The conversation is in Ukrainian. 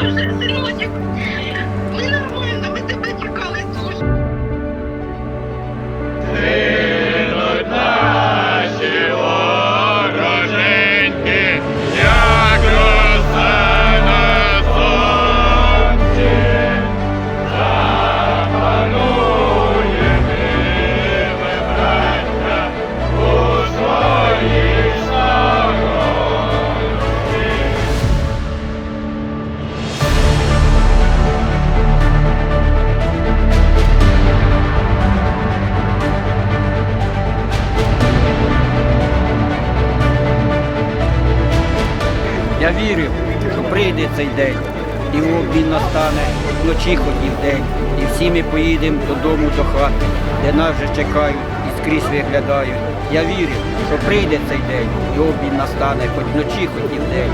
дуже синочок. Я вірив, що прийде цей день, і обмін настане, вночі хотів день, і всі ми поїдемо додому до хати, де нас вже чекають і скрізь виглядають. Я вірив, що прийде цей день, і обмін настане, хоч вночі хотів день.